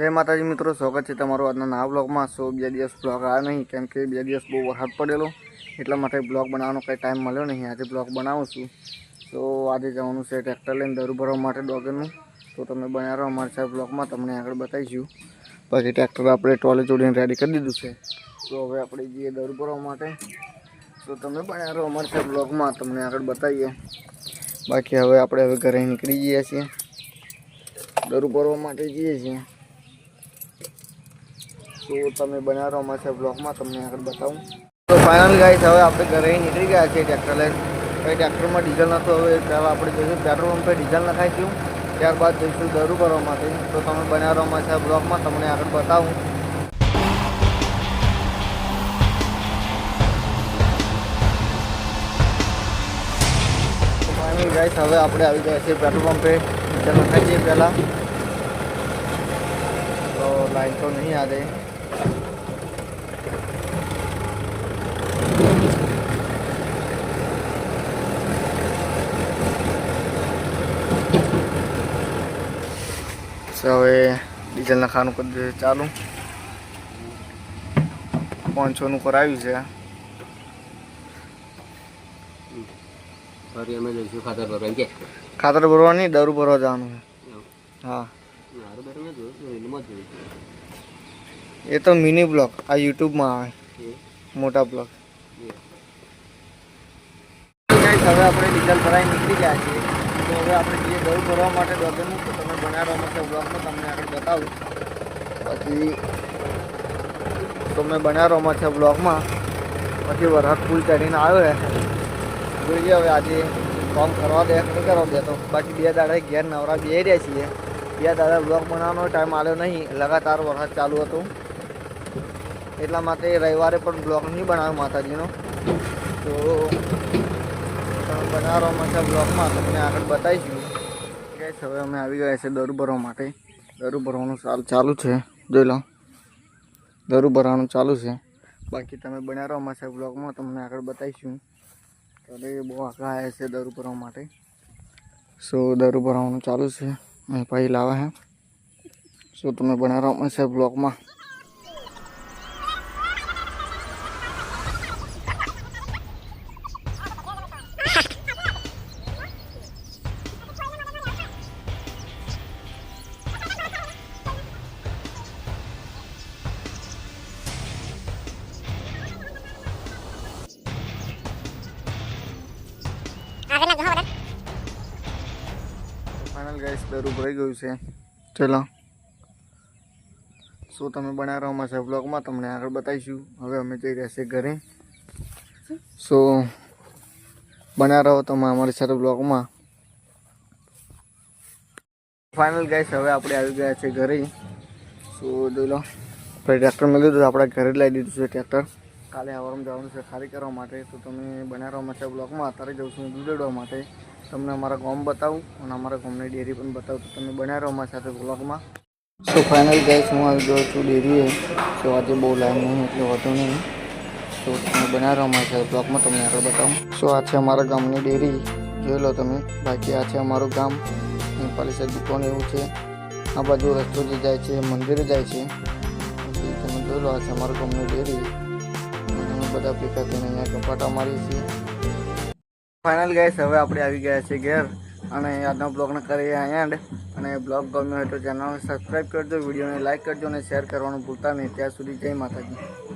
જય માતાજી મિત્રો, સ્વાગત છે તમારું આજના નવા બ્લોગમાં સો બે દિવસ બ્લોગ આવ્યો નહીં, કેમ કે બે દિવસ બહુ વરસાદ પડેલો, એટલા માટે બ્લોગ બનાવવાનો કંઈ ટાઈમ મળ્યો નહીં. આજે બ્લોગ બનાવું છું. તો આજે જવાનું છે ટ્રેક્ટર લઈને દરું ભરવા માટે ડોગરનું. તો તમે બનાવી રહો અમારી સાથે બ્લોગમાં તમને આગળ બતાવીશું. બાકી ટ્રેક્ટર આપણે ટોલે જોડીને રેડી કરી દીધું છે. તો હવે આપણે જઈએ દરું ભરવા માટે. તો તમે બનાવી રહો અમારી સાથે બ્લોગમાં તમને આગળ બતાવીએ. બાકી હવે આપણે હવે ઘરે નીકળી જઈએ છીએ. દરું ભરવા માટે જઈએ છીએ. તો તમે બનાવો અમારા બ્લોગમાં, તમને આગળ બતાવું. તો ફાઇનલ ગાઈસ હવે આપણે ઘરે નીકળી ગયા છીએ ટ્રેક્ટર લઈને. પછી ટ્રેક્ટરમાં ડીઝલ નહોતું, હવે પહેલાં આપણે જઈશું પેટ્રોલ પંપે ડીઝલ નખાઈશું ત્યારબાદ જઈશું દરું કરવા માટે તો તમે બનાવો અમારા બ્લોગમાં, તમને આગળ બતાવું. તો ફાઇનલ ગાઈસ હવે આપણે આવી ગયા છીએ પેટ્રોલ પંપે. ડીઝલ નખાઈ જઈએ પહેલાં. તો લાઈન તો નહીં આ રહી તો હવે ડીઝલ નખાવાનું કરી દે ચાલુ. પાંચસોનું કરાવ્યું છે. ફરી અમે જઈશું ખાતર ભરવા કે? ખાતર ભરવા નહીં દારૂ ભરવા જવાનું હા. જ એ તો મિની બ્લોગ આ યુટ્યુબમાં આવે. મોટા બ્લોગ હવે આપણે ડીઝલ ભરાઈ નીકળી ગયા છીએ. તો હવે આપણે જઈએ દરું ભરવા માટે દોડનું તો છે બ્લોગમાં તમને આગળ બતાવું. પછી તમે બનારોમાં છે બ્લોગમાં પછી વરસાદ ફૂલ ચડીને આવ્યો જોઈએ હવે આજે કામ કરવા દે નહીં કરવા દે તો. બાકી બે દાડા ઘેર નવરા બે રહ્યા છીએ. બે દાડા બ્લોગ બનાવવાનો ટાઈમ આવ્યો નહીં. લગાતાર વરસાદ ચાલુ હતો. એટલા માટે રવિવારે પણ બ્લોગ નહીં બનાવ્યો માતાજીનો. તો તમે છે બ્લોગમાં તમને આગળ બતાવીશું. કે હવે અમે આવી ગયા છે દરુ ભરવા માટે. દરુ ભરવાનું ચાલ ચાલુ છે. જોઈ લો. દરુ ભરવાનું ચાલુ છે. બાકી તમે બન્યા રહો અમારા બ્લોગમાં તમને આગળ બતાવીશું. તો બહુ આગળ આવ્યા છે દરુ ભરવા માટે. સો દરુ ભરવાનું ચાલુ છે. અહીં ભાઈ લાવે હે સો તમે બન્યા રહો અમારા બ્લોગમાં ફાઇનલ ગાઈસ દરું ભરાઈ ગયું છે. ચલો. શું તમે બનાવવામાં છે બ્લોગમાં તમને આગળ બતાવીશું. હવે અમે જઈ રહ્યા છીએ ઘરે. સો બના રહો તમે અમારી સાથે બ્લોગમાં ફાઇનલ ગાઈસ હવે આપણે આવી ગયા છે ઘરે. સો જોઈ લો. ટ્રેક્ટર મેં લીધું આપણે ઘરે લાવી દીધું છે ટ્રેક્ટર કાલે હવારમાં જવાનું છે ખાલી કરવા માટે, તો તમે બનાવવા છે બ્લોગમાં અત્યારે જઉં છું દૂધ માટે. તમને અમારા ગામ બતાવું અને અમારા ગામની ડેરી પણ બતાવું, તો તમે બનાવી અમારી સાથે બ્લોગમાં સો ફાઇનલ ગેસ હું આવી ગયો છું ડેરીએ. તો આજે બહુ લાઈન નહીં, એટલે વધુ નહીં. તો તમે બનાવી અમારી સાથે બ્લોગમાં તમને આગળ બતાવું. સો આ છે અમારા ગામની ડેરી. જોઈ લો તમે. બાકી આ છે અમારું ગામ. અહીં પાલિસર દુકાન એવું છે. આ બાજુ રસ્તો જે જાય છે, મંદિરે જાય છે. તમે જોઈ લો, આ છે અમારું ગામની ડેરી. બધા ભેગા થઈને અહીંયા કપાટા મારીએ છીએ. ફાઇનલ ગાઈસ હવે આપણે આવી ગયા છીએ ઘેર અને આજનો બ્લોગને કરીએ એન્ડ અને બ્લોગ ગમ્યો હોય તો ચેનલને સબસ્ક્રાઈબ કરજો વિડીયોને લાઇક કરજો અને શેર કરવાનું ભૂલતા નહીં. ત્યાં સુધી જય માતાજી.